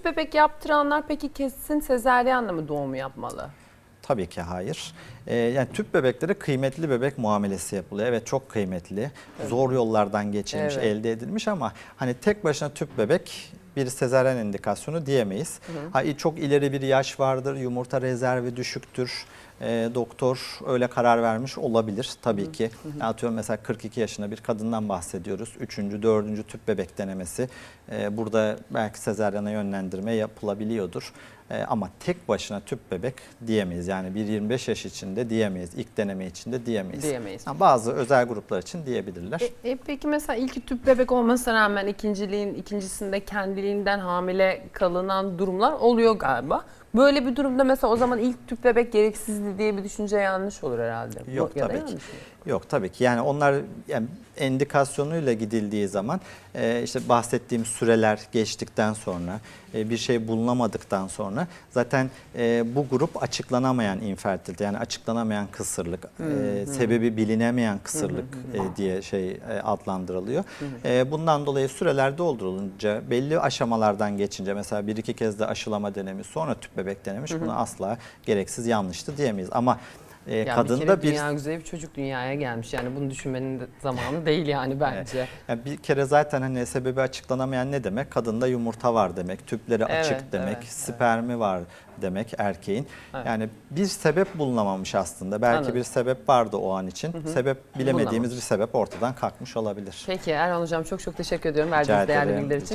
tüp bebek yaptıranlar peki kesin sezaryenle mi doğum yapmalı? Tabii ki hayır. Ee, yani tüp bebeklere kıymetli bebek muamelesi yapılıyor. Evet çok kıymetli. Zor yollardan geçilmiş, Evet. elde edilmiş ama hani tek başına tüp bebek bir sezaryen indikasyonu diyemeyiz. Ha, çok ileri bir yaş vardır, yumurta rezervi düşüktür. Ee, doktor öyle karar vermiş olabilir tabii ki. Atıyorum mesela 42 yaşında bir kadından bahsediyoruz. Üçüncü, dördüncü tüp bebek denemesi. Ee, burada belki sezaryana yönlendirme yapılabiliyordur. Ee, ama tek başına tüp bebek diyemeyiz. Yani bir 25 yaş içinde diyemeyiz. İlk deneme içinde diyemeyiz. Diyemeyiz. Ha, bazı özel gruplar için diyebilirler. E, e, peki mesela ilk tüp bebek olmasına rağmen ikinciliğin ikincisinde kendiliğinden hamile kalınan durumlar oluyor galiba. Böyle bir durumda mesela o zaman ilk tüp bebek gereksizdi diye bir düşünce yanlış olur herhalde. Yok Ya tabii ki. Yok tabii ki. Yani onlar yani endikasyonuyla gidildiği zaman e, işte bahsettiğim süreler geçtikten sonra e, bir şey bulunamadıktan sonra zaten e, bu grup açıklanamayan infertilite yani açıklanamayan kısırlık, e, sebebi bilinemeyen kısırlık e, diye şey e, adlandırılıyor. E, bundan dolayı süreler doldurulunca belli aşamalardan geçince mesela bir iki kez de aşılama denemiş sonra tüp bebek denemiş bunu asla gereksiz yanlıştı diyemeyiz. Ama e, Yani bir kadında kere bir dünya güzeli bir çocuk dünyaya gelmiş. Yani bunu düşünmenin zamanı değil yani bence. Yani bir kere zaten hani sebebi açıklanamayan ne demek? Kadında yumurta var demek, tüpleri Evet, açık demek, evet, spermi var demek erkeğin. Evet. Yani bir sebep bulunamamış aslında. Belki Anladım. bir sebep vardı o an için. Sebep bilemediğimiz bir sebep ortadan kalkmış olabilir. Peki Erhan Hocam çok çok teşekkür ediyorum verdiğiniz değerli bilgiler için.